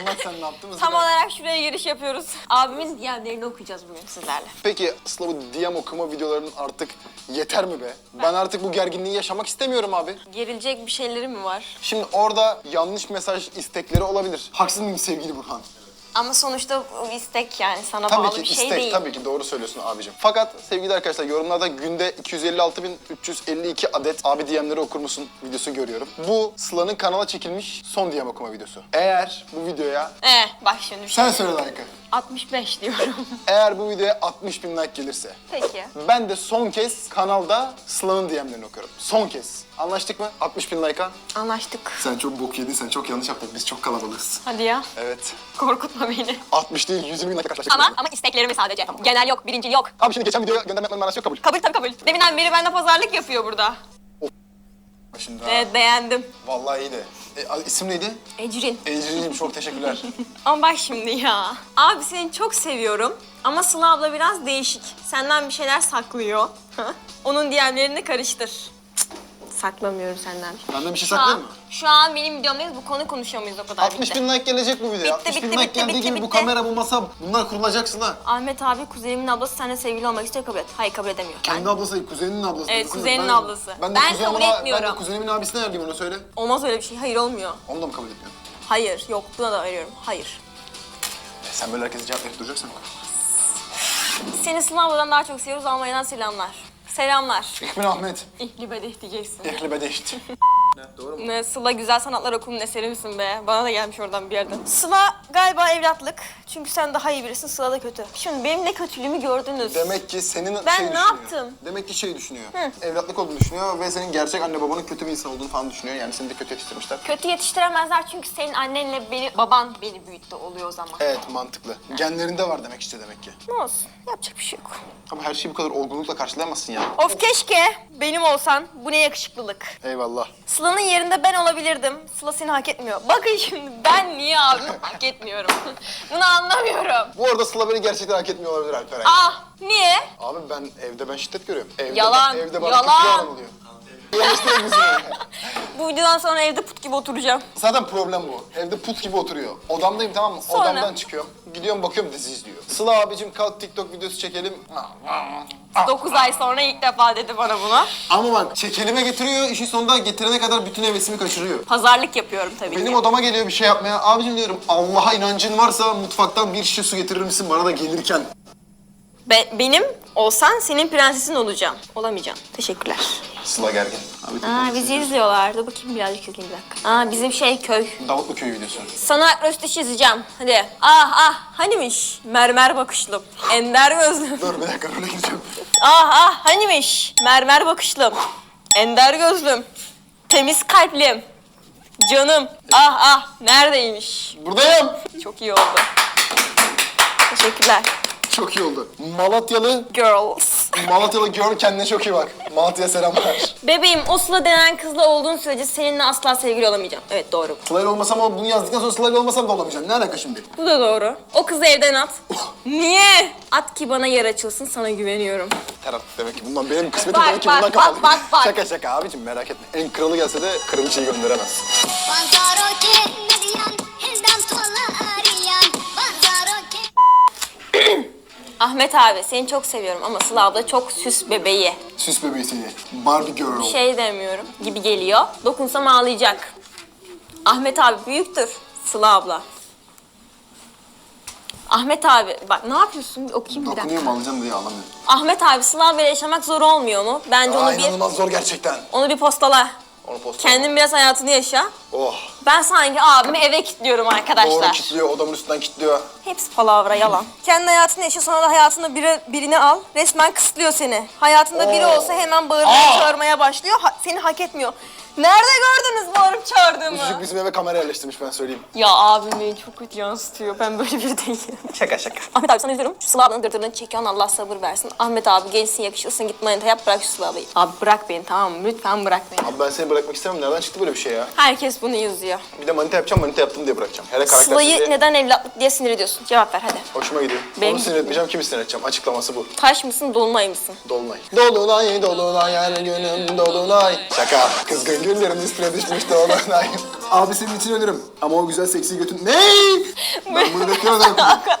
Anlat sen ne yaptın? Tam olarak şuraya giriş yapıyoruz. Abimin diğerlerini okuyacağız bugün sizlerle. Peki Sıla bu DM okuma videolarının artık yeter mi be? Ben artık bu gerginliği yaşamak istemiyorum abi. Gerilecek bir şeyleri mi var? Şimdi orada yanlış mesaj istekleri olabilir. Haksız mıyım sevgili Burhan? Ama sonuçta o istek yani sana Tabii bağlı ki bir şey istek, değil. tabii ki doğru söylüyorsun abicim. Fakat sevgili arkadaşlar yorumlarda günde 256.352 adet abi DM'leri okur musun videosu görüyorum. Bu Sıla'nın kanala çekilmiş son DM okuma videosu. Eğer bu videoya... Ee, bak şimdi bir şey. Sen söyle like'ı. 65 diyorum. Eğer bu videoya 60 bin like gelirse Peki. ben de son kez kanalda Sıla'nın DM'lerini okuyorum. Son kez. Anlaştık mı? 60 bin like'a. Anlaştık. Sen çok bok yedin, sen çok yanlış yaptın. Biz çok kalabalığız. Hadi ya. Evet. Korkutma beni. 60 değil, 120 bin like'a karşılaştık. Ama ama isteklerimi sadece. Genel yok, birincil yok. Abi şimdi geçen videoya gönderme yapmanın manası yok kabul. Kabul tabii kabul. Deminden beri bende pazarlık yapıyor burada. Şimdi ha. Evet beğendim. Vallahi iyiydi. E, a- isim neydi? Ecrin. Ecrin'cim çok teşekkürler. Ama bak şimdi ya. Abi seni çok seviyorum. Ama Sıla abla biraz değişik. Senden bir şeyler saklıyor. Onun diğerlerini karıştır. Saklamıyorum senden. Benden bir şey Şu saklayayım an, mı? şu an benim videomdayız. Bu konu konuşuyor muyuz o kadar 60 bitti. bin like gelecek bu videoya. Bitti, 60 bin bitti, like bitti, geldiği bitti, gibi bu bitti. kamera, bu masa bunlar kurulacaksın ha. Ahmet abi kuzenimin ablası seninle sevgili olmak istiyor kabul et. Hayır kabul edemiyor. Kendi ablası değil, kuzeninin ablası. Evet, Kuzen- kuzeninin ben- ablası. Ben, de Ben kuzenimin kabul a- etmiyorum. Ben de kuzenimin abisine verdim onu söyle. Olmaz öyle bir şey. Hayır olmuyor. Onu da mı kabul etmiyorsun? Hayır. Yok buna da veriyorum. Hayır. E, sen böyle herkese cevap verip duracaksın. Seni Sıla abladan daha çok seviyoruz. Almanya'dan selamlar. Selamlar. Ich bin Ahmet. İhli bedeh diyeceksin. Ehli bedeşt. Doğru mu? Ne Sıla Güzel Sanatlar Okulu'nun eseri misin be? Bana da gelmiş oradan bir yerden. Sıla galiba evlatlık. Çünkü sen daha iyi birisin, Sıla da kötü. Şimdi benim ne kötülüğümü gördünüz. Demek ki senin Ben şey ne düşünüyor. yaptım? Demek ki şey düşünüyor. Evlatlık olduğunu düşünüyor ve senin gerçek anne babanın kötü bir insan olduğunu falan düşünüyor. Yani seni de kötü yetiştirmişler. Kötü yetiştiremezler çünkü senin annenle beni, baban beni büyüttü oluyor o zaman. Evet mantıklı. Genlerinde var demek işte demek ki. Ne olsun, yapacak bir şey yok. Ama her şeyi bu kadar olgunlukla karşılayamazsın ya. Of keşke benim olsan bu ne yakışıklılık. Eyvallah. Sıla'nın yerinde ben olabilirdim. Sıla seni hak etmiyor. Bakın şimdi ben niye abimi hak etmiyorum. Bunu anlamıyorum. Bu arada Sıla beni gerçekten hak etmiyor olabilir Alperen. Ah niye? Abi ben evde ben şiddet görüyorum. Evde Yalan, Evde bana yalan. kötü davranılıyor. Bizi. Bu videodan sonra evde put gibi oturacağım. Zaten problem bu. Evde put gibi oturuyor. Odamdayım tamam mı? Sonra? Odamdan çıkıyorum. Gidiyorum bakıyorum dizi izliyor. Sıla abicim kalk TikTok videosu çekelim. 9 ay sonra ilk defa dedi bana bunu. Ama bak çekelime getiriyor. işin sonunda getirene kadar bütün hevesimi kaçırıyor. Pazarlık yapıyorum tabii Benim ki. odama geliyor bir şey yapmaya. Abicim diyorum Allah'a inancın varsa mutfaktan bir şişe su getirir misin bana da gelirken? Be- benim olsan senin prensesin olacağım. Olamayacağım. Teşekkürler. Sıla gergin. Abi Aa bizi izliyorlar. Dur bakayım birazcık izleyeyim bir dakika. Aa bizim şey köy. Davutlu köy videosu. Sana rösti çizeceğim. Hadi. Ah ah hanimiş? Mermer bakışlım. Ender gözlüm. Dur bir dakika öyle gireceğim. Ah ah hanimiş? Mermer bakışlım. Ender gözlüm. Temiz kalplim. Canım. Ah ah neredeymiş? Buradayım. Çok iyi oldu. Teşekkürler. Çok iyi oldu. Malatyalı, Girls. Malatyalı girl kendine çok iyi bak. Malatya'ya selamlar. Bebeğim o Sıla denen kızla olduğun sürece seninle asla sevgili olamayacağım. Evet doğru. Sıla'yla olmasam ama bunu yazdıktan sonra Sıla'yla olmasam da olamayacağım. Ne alaka şimdi? Bu da doğru. O kızı evden at. Niye? At ki bana yer açılsın sana güveniyorum. Terap demek ki bundan benim kısmetim Bak, demek ki bak, bundan bak, kapalı. bak, bak. Şaka şaka abicim merak etme. En kralı gelse de kraliçeyi gönderemez. Ahmet abi seni çok seviyorum ama Sıla abla çok süs bebeği. Süs bebeği seni. Barbie girl. Şey demiyorum gibi geliyor. Dokunsam ağlayacak. Ahmet abi büyüktür. Sıla abla. Ahmet abi bak ne yapıyorsun? Bir okuyayım bir dakika. Dokunuyorum alacağım diye alamıyorum. Ahmet abi Sıla abla yaşamak zor olmuyor mu? Bence Aa, onu bir inanılmaz zor gerçekten. onu bir postala. Onu posta. Kendin biraz hayatını yaşa. Oh. Ben sanki abimi eve kilitliyorum arkadaşlar. Doğru kilitliyor, odamın üstünden kilitliyor. Hepsi palavra, yalan. Kendi hayatını yaşa sonra da hayatında biri, birini al. Resmen kısıtlıyor seni. Hayatında biri Oo. olsa hemen bağırmaya Aa. çağırmaya başlıyor. Ha- seni hak etmiyor. Nerede gördünüz bağırıp çağırdığımı? çocuk bizim eve kamera yerleştirmiş ben söyleyeyim. Ya abim beni çok kötü yansıtıyor. Ben böyle biri değilim. Şaka şaka. Ahmet abi sana üzülürüm. Şu Sıla ablanın dırdırını çekiyorsun Allah sabır versin. Ahmet abi gençsin yakışırsın git manita yap bırak şu Sıla ablayı. Abi bırak beni tamam mı? Lütfen bırak beni. Abi ben seni bırakmak istemem. Nereden çıktı böyle bir şey ya? Herkes bunu yazıyor. Bir de manita yapacağım, manita yaptım diye bırakacağım. Hele karakter Sıla'yı neden evlatlık diye sinir ediyorsun? Cevap ver hadi. Hoşuma gidiyor. Benim- Onu sinir etmeyeceğim, kimi sinir edeceğim? Açıklaması bu. Taş mısın dolunay mısın? Dolunay. Dolunay, dolunay, her günüm dolunay. Şaka. Kızgın Grillerin üstüne düşmüştü o da. Abi senin için ölürüm. Ama o güzel seksi götün... Ne? Ben bunu bekliyordum.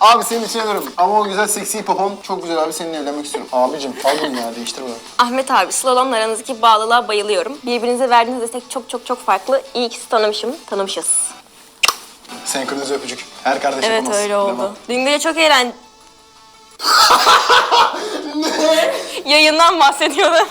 abi senin için ölürüm. Ama o güzel seksi popon çok güzel abi seninle evlenmek istiyorum. Abicim al bunu ya değiştir bunu. Ahmet abi, slalomla aranızdaki bağlılığa bayılıyorum. Birbirinize verdiğiniz destek çok çok çok farklı. İyi ki sizi tanımışım, tanımışız. Senkronize öpücük. Her kardeş Evet yapamaz. öyle oldu. Devam. Dün gece çok eğlen... Yayından bahsediyor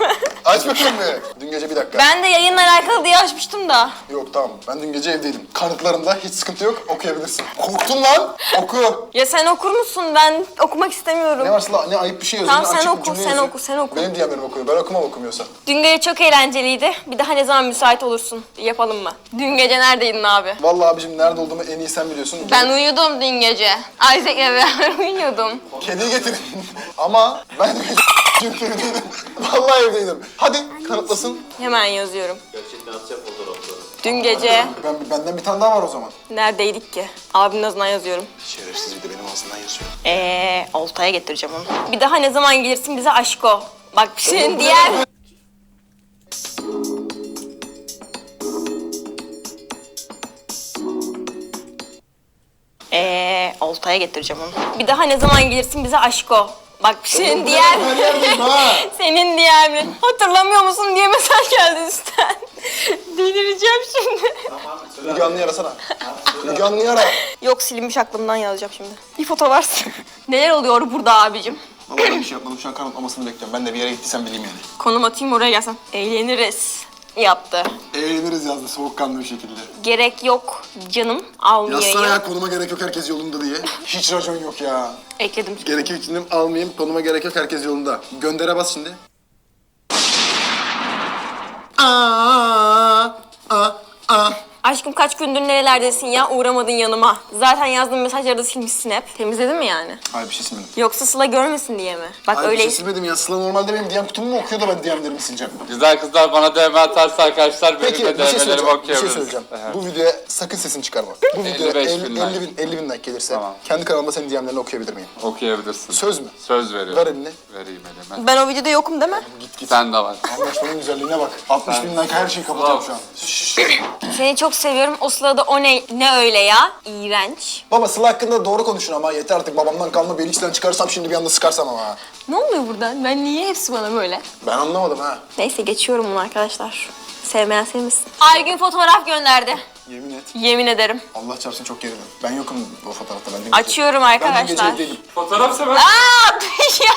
değil mi? Aç bakayım bir. Dün gece bir dakika. Ben de yayınla alakalı diye açmıştım da. Yok tamam. Ben dün gece evdeydim. Kanıtlarımda hiç sıkıntı yok. Okuyabilirsin. Korktun lan. Oku. Ya sen okur musun? Ben okumak istemiyorum. Ne varsa la- ne ayıp bir şey yazıyor. Tamam, sen açık bir oku, cümle sen oku, sen oku. Benim diğerlerim okuyor. Ben okumam okumuyorsa. Dün gece çok eğlenceliydi. Bir daha ne zaman müsait olursun? Yapalım mı? Dün gece neredeydin abi? Vallahi abicim nerede olduğumu en iyi sen biliyorsun. Ben uyudum dün gece. Isaac'le beraber uyuyordum. Kediyi getirin. Ama ben çünkü evdeydim. Vallahi evdeydim. Hadi kanıtlasın. Hemen yazıyorum. Gerçekten atacak fotoğrafları. Dün gece Ben, benden bir tane daha var o zaman. neredeydik ki? Abimin ağzından yazıyorum. Şerefsiz bir de benim ağzımdan yazıyor. Eee oltaya getireceğim onu. Bir daha ne zaman gelirsin bize aşko. Bak senin diğer... Eee oltaya getireceğim onu. Bir daha ne zaman gelirsin bize aşko. Bak senin diğer... Senin diğer... Hatırlamıyor musun diye mesaj geldi üstten. Delireceğim şimdi. Müge Anlı'yı arasana. Müge Anlı'yı ara. Yok silinmiş aklımdan yazacağım şimdi. Bir foto varsın. Neler oluyor burada abicim? Vallahi bir şey yapmadım. Şu an kanıtlamasını bekliyorum. Ben de bir yere gittiysem bileyim yani. Konum atayım oraya gelsen. Eğleniriz. Yaptı. Eğleniriz yazdı soğukkanlı bir şekilde. Gerek yok canım almayayım. Yazsana ya konuma gerek yok herkes yolunda diye. Hiç racon yok ya. Ekledim. Gerek yok canım almayayım konuma gerek yok herkes yolunda. Göndere bas şimdi. Aa. Aşkım kaç gündür nerelerdesin ya uğramadın yanıma. Zaten yazdığım mesajları da silmişsin hep. Temizledin mi yani? Hayır bir şey silmedim. Yoksa Sıla görmesin diye mi? Bak Hayır öyle... bir şey silmedim ya. Sıla normalde benim DM kutumu mu okuyor da ben DM'lerimi sileceğim. Güzel kızlar bana DM atarsa arkadaşlar benim Peki de bir şey DM'lerimi söyleyeceğim. Bir şey okuyabiliriz. söyleyeceğim. Aha. Bu videoya sakın sesini çıkarma. Bu videoya 55 50 bin 50 like. bin, 50 bin like gelirse Tamam. kendi kanalımda senin DM'lerini okuyabilir miyim? Okuyabilirsin. Söz mü? Söz veriyorum. Ver elini. Vereyim elime. Ben o videoda yokum değil mi? Git git. Sen de var. Anlaşmanın güzelliğine bak. 60 bin like her şeyi kapatıyorum şu an. Şşş. Seni çok seviyorum. O sırada o ne, ne öyle ya? İğrenç. Baba Sıla hakkında doğru konuşun ama yeter artık babamdan kalma bir X'den çıkarsam şimdi bir anda sıkarsam ama. ha. Ne oluyor burada? Ben niye hepsi bana böyle? Ben anlamadım ha. Neyse geçiyorum bunu arkadaşlar. Sevmeyen sevmesin. Aygün fotoğraf gönderdi. Yemin et. Yemin ederim. Allah çarpsın çok gerildim. Ben yokum o fotoğrafta. Ben dün Açıyorum Ben dün gece arkadaşlar. evdeydim. Fotoğraf sever. Aa 60 ya.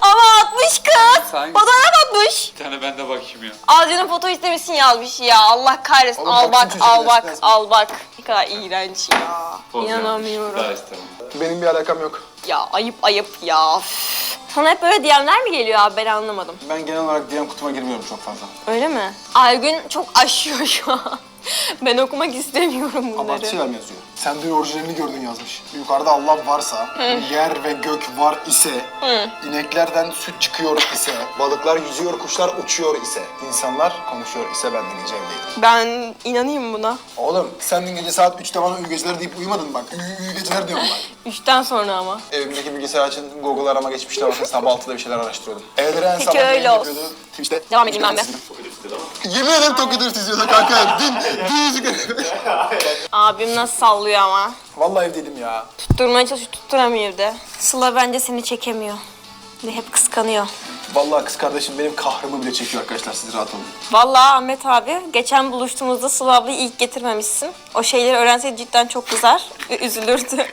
Ama 60 kız. Sen- Fotoğraf atmış. Bir tane ben de bakayım ya. Al canım foto istemişsin yazmış ya. Allah kahretsin. Oğlum al bak, al bak, resmine. al bak. Ne kadar iğrenç ya. Poz. İnanamıyorum. Daha istemem. Benim bir alakam yok. Ya ayıp ayıp ya. Üf. Sana hep böyle DM'ler mi geliyor abi ben anlamadım. Ben genel olarak DM kutuma girmiyorum çok fazla. Öyle mi? Aygün çok aşıyor şu an. Ben okumak istemiyorum bunları. Mi yazıyor? Sen dün orijinalini gördün yazmış. Yukarıda Allah varsa, yer ve gök var ise, ineklerden süt çıkıyor ise, balıklar yüzüyor, kuşlar uçuyor ise, insanlar konuşuyor ise ben de gece evdeydim. Ben inanayım buna. Oğlum sen dün gece saat 3'te bana uyu geceler deyip uyumadın bak. Uyu geceler diyorum ben. Üçten sonra ama. Evimdeki bilgisayar açın Google arama geçmişte bakın sabah 6'da bir şeyler araştırıyordum. Evlere Peki, sabah öyle yayın olsun. yapıyordu. Twitch'te. Devam edeyim ben de. Yemin ederim Tokyo Drift izliyordu kanka. Dün, dün yüzük Abim nasıl sallıyor ama. Vallahi evdeydim ya. Tutturmaya çalışıyor, tutturamıyor evde. Sıla bence seni çekemiyor. Ve hep kıskanıyor. Vallahi kız kardeşim benim kahrımı bile çekiyor arkadaşlar siz rahat olun. Vallahi Ahmet abi geçen buluştuğumuzda Sıla ablayı ilk getirmemişsin. O şeyleri öğrenseydi cidden çok kızar ve üzülürdü.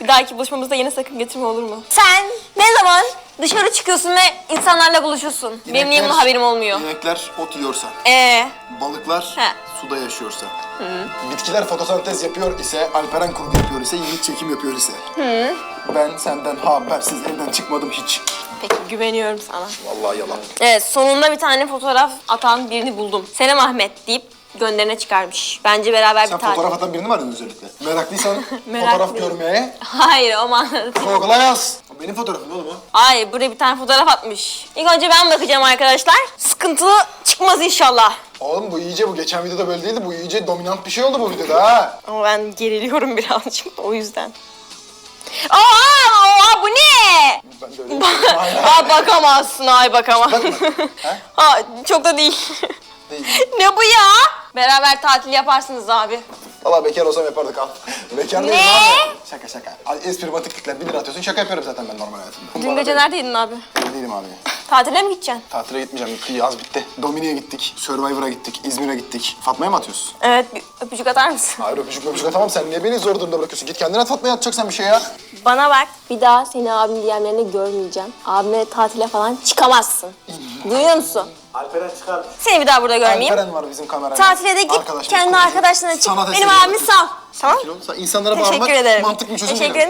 Bir dahaki buluşmamızda yine sakın getirme olur mu? Sen ne zaman dışarı çıkıyorsun ve insanlarla buluşuyorsun? Benim niye İnekler- buna haberim olmuyor? İnekler ot yiyorsa, Ee, balıklar He. suda yaşıyorsa, bitkiler fotosentez yapıyor ise, Alperen kurgu yapıyor ise, Yiğit çekim yapıyor ise. Ben senden habersiz evden çıkmadım hiç. peki güveniyorum sana. Vallahi yalan. Evet sonunda bir tane fotoğraf atan birini buldum. Senem Ahmet deyip gönderine çıkarmış. Bence beraber Sen bir tane. fotoğraf atan birini mi aradın özellikle? Meraklıysan Meraklıyım. fotoğraf görmeye Hayır o manada. Google'a yaz. Benim fotoğrafım oğlum o. Hayır buraya bir tane fotoğraf atmış. İlk önce ben bakacağım arkadaşlar. Sıkıntılı çıkmaz inşallah. Oğlum bu iyice bu geçen videoda böyle değildi. Bu iyice dominant bir şey oldu bu videoda ha. Ama ben geriliyorum birazcık da o yüzden. Aa, aa bu ne? Ben de öyle. Aa bakamazsın ay bakamam. Bakma. Ha? Ha çok da değil. Değil. ne bu ya? Beraber tatil yaparsınız abi. Valla bekar olsam yapardık al. Bekar değilim abi. Şaka şaka. Espri batıklıkla 1 lira atıyorsun. Şaka yapıyorum zaten ben normal hayatımda. Dün gece neredeydin abi? Ben değilim abi. Tatile mi gideceksin? Tatile gitmeyeceğim. Yaz bitti. Dominik'e gittik. Survivor'a gittik. İzmir'e gittik. Fatma'ya mı atıyorsun? Evet, bir öpücük atar mısın? Hayır öpücük öpücük atamam. Sen niye beni zor durumda bırakıyorsun? Git kendine at Fatma'ya atacaksan bir şey ya. Bana bak. Bir daha seni abim DM'lerine görmeyeceğim. Abime tatile falan çıkamazsın. Duyuyor musun? Alperen çıkar. Seni bir daha burada görmeyeyim. Alperen var bizim kamerada. Tatile de git. Arkadaşımız, kendi konuşuyor. arkadaşlarına çık. Sanat Benim eseri abimi sal. Tamam? Sakin ol. Sen İnsanlara Teşekkür bağırmak ederim. mantıklı bir çözüm Teşekkür değil.